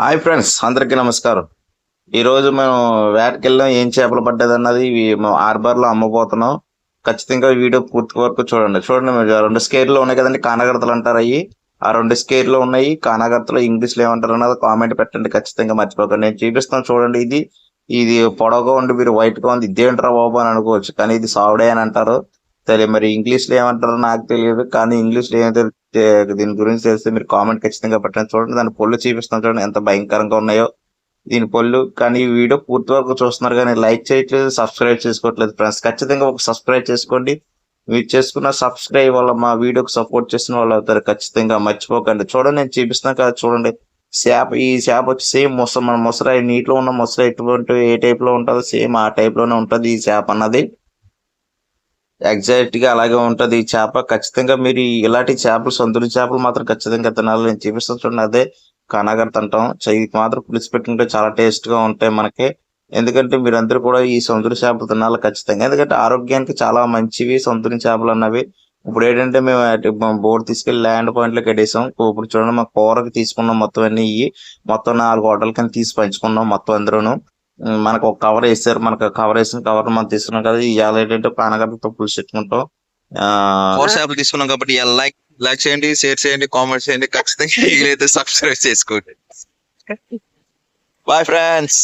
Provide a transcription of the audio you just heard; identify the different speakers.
Speaker 1: Hi friends అందరికీ నమస్కారం. ఈరోజు మేము వేటకి వెళ్ళాం ఏం చేపలు పడ్డది అన్నది ఇవి అమ్మబోతున్నాం. ఖచ్చితంగా వీడియో పూర్తి వరకు చూడండి. చూడండి మీరు రెండు స్కేర్లు ఉన్నాయి కదండి కానగడతలు అంటారు అవి ఆ రెండు స్కేర్లు ఉన్నాయి కానగడతలు ఇంగ్లీష్లో ఏమంటారు అన్నది కామెంట్ పెట్టండి ఖచ్చితంగా మర్చిపోకండి. నేను చూపిస్తాను చూడండి ఇది ఇది పొడవుగా ఉండి మీరు వైట్గా ఉంది ఇదేంటారా బాబు అని అనుకోవచ్చు కానీ ఇది సావుడే అని అంటారు. తెలియదు మరి ఇంగ్లీష్లో ఏమంటారో నాకు తెలియదు కానీ ఇంగ్లీష్లో ఏమైతే దీని గురించి తెలిస్తే మీరు కామెంట్ ఖచ్చితంగా పెట్టండి. చూడండి దాని పొల్లు చూపిస్తాను చూడండి ఎంత భయంకరంగా ఉన్నాయో. దీని పొల్లు కానీ ఈ వీడియో పూర్తి వరకు చూస్తున్నారు కానీ లైక్ చేయట్లేదు సబ్స్క్రైబ్ చేసుకోవట్లేదు ఫ్రెండ్స్. ఖచ్చితంగా ఒక సబ్స్క్రైబ్ చేసుకోండి. మీరు చేసుకున్న సబ్స్క్రైబ్ వల్ల మా వీడియోకి సపోర్ట్ చేసిన వాళ్ళు అవుతారు ఖచ్చితంగా మర్చిపోకండి. చూడండి నేను చూపిస్తాను కదా చూడండి. చేప ఈ చేప వచ్చి సేమ్ మొస మన మొసర నీటిలో ఉన్న మొసర ఎటువంటి ఏ టైప్లో ఉంటుందో సేమ్ ఆ టైప్లోనే ఉంటుంది ఈ చేప అన్నది. ఎగ్జాక్ట్గా అలాగే ఉంటది. ఈ చేప ఖచ్చితంగా మీరు ఇలాంటి చేపలు సొంతులు చేపలు మాత్రం ఖచ్చితంగా తినాలి. నేను చూపిస్తాను చూడండి అదే కానాగర్ తింటాం. చెయ్యి మాత్రం పులిసి పెట్టుకుంటే చాలా టేస్ట్గా ఉంటాయి మనకి. ఎందుకంటే మీరందరూ కూడా ఈ సొంతులు చేపలు తినాలి ఖచ్చితంగా. ఎందుకంటే ఆరోగ్యానికి చాలా మంచివి సొంతులు చేపలు అన్నవి. ఇప్పుడు ఏంటంటే మేము బోర్డు తీసుకెళ్ళి ల్యాండ్ పాయింట్లోకి కట్టేసాం ఇప్పుడు చూడండి మా కూరకి తీసుకున్నాం మొత్తం అన్ని ఇవి మొత్తం నాలుగు హోటల్ కింద తీసి పంచుకున్నాం మొత్తం అందరూను మనకు ఒక కవర్ వేసారు మనకు కవర్ వేసిన కవర్ మనం తీసుకున్నాం కదా ఇవాళ ఏంటంటే పానగడ్డతో పులుసు పెట్టుకుంటాం
Speaker 2: తీసుకున్నాం కాబట్టి లైక్ లైక్ చేయండి షేర్ చేయండి కామెంట్ చేయండి ఖచ్చితంగా వీలైతే సబ్స్క్రైబ్ చేసుకోండి. Bye friends